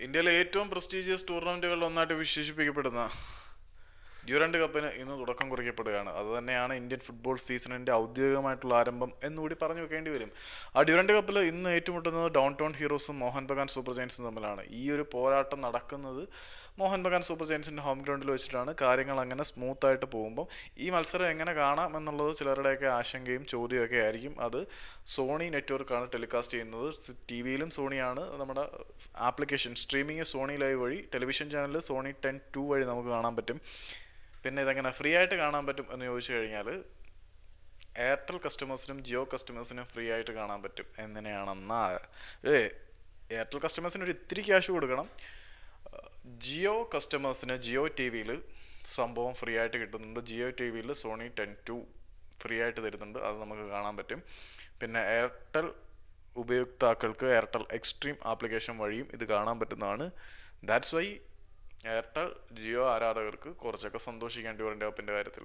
ഇന്ത്യയിലെ ഏറ്റവും പ്രസ്റ്റീജിയസ് ടൂർണമെന്റുകളിൽ ഒന്നായിട്ട് വിശേഷിപ്പിക്കപ്പെടുന്ന ഡ്യൂറൻഡ് കപ്പിന് ഇന്ന് തുടക്കം കുറിക്കപ്പെടുകയാണ് അതുതന്നെയാണ് ഇന്ത്യൻ ഫുട്ബോൾ സീസണിന്റെ ഔദ്യോഗികമായിട്ടുള്ള ആരംഭം എന്നുകൂടി പറഞ്ഞു വെക്കേണ്ടി വരും. ആ ഡ്യൂറന്റ് കപ്പിൽ ഇന്ന് ഏറ്റുമുട്ടുന്നത് ഡൗൺ ടൗൺ ഹീറോസും മോഹൻ ബഗാൻ സൂപ്പർ ജയൻസും തമ്മിലാണ്. ഈ ഒരു പോരാട്ടം നടക്കുന്നത് മോഹൻ ബഗാൻ സൂപ്പർ ജയൻസിന്റെ ഹോം ഗ്രൗണ്ടിൽ വെച്ചിട്ടാണ്. കാര്യങ്ങൾ അങ്ങനെ സ്മൂത്ത് ആയിട്ട് പോകുമ്പോൾ ഈ മത്സരം എങ്ങനെ കാണാം എന്നുള്ളത് ചിലരുടെയൊക്കെ ആശങ്കയും ചോദ്യമൊക്കെ ആയിരിക്കും. അത് സോണി നെറ്റ്വർക്കാണ് ടെലികാസ്റ്റ് ചെയ്യുന്നത്. ടി വിയിലും സോണിയാണ് നമ്മുടെ ആപ്ലിക്കേഷൻ സ്ട്രീമിംഗ് സോണി ലൈവ് വഴി. ടെലിവിഷൻ ചാനലിൽ സോണി ടെൻ ടു വഴി നമുക്ക് കാണാൻ പറ്റും. പിന്നെ ഇതെങ്ങനെ ഫ്രീ ആയിട്ട് കാണാൻ പറ്റും എന്ന് ചോദിച്ചു കഴിഞ്ഞാൽ എയർടെൽ കസ്റ്റമേഴ്സിനും ജിയോ കസ്റ്റമേഴ്സിനും ഫ്രീ ആയിട്ട് കാണാൻ പറ്റും എങ്ങനെയാണെന്നാ ഏ എയർടെൽ കസ്റ്റമേഴ്സിന് ഒരു ഇത്തിരി ക്യാഷ് കൊടുക്കണം. ജിയോ കസ്റ്റമേഴ്സിന് ജിയോ ടി വിയിൽ സംഭവം ഫ്രീ ആയിട്ട് കിട്ടുന്നുണ്ട്. ജിയോ ടി വിയിൽ സോണി ടെൻ ടു ഫ്രീ ആയിട്ട് തരുന്നുണ്ട്. അത് നമുക്ക് കാണാൻ പറ്റും. പിന്നെ എയർടെൽ ഉപയോക്താക്കൾക്ക് എയർടെൽ എക്സ്ട്രീം ആപ്ലിക്കേഷൻ വഴിയും ഇത് കാണാൻ പറ്റുന്നതാണ്. ദാറ്റ്സ് വൈ എയർടെൽ ജിയോ ആരാധകർക്ക് കുറച്ചൊക്കെ സന്തോഷിക്കാൻ ഡ്യൂറിന്റെ ആപ്പിന്റെ കാര്യത്തിൽ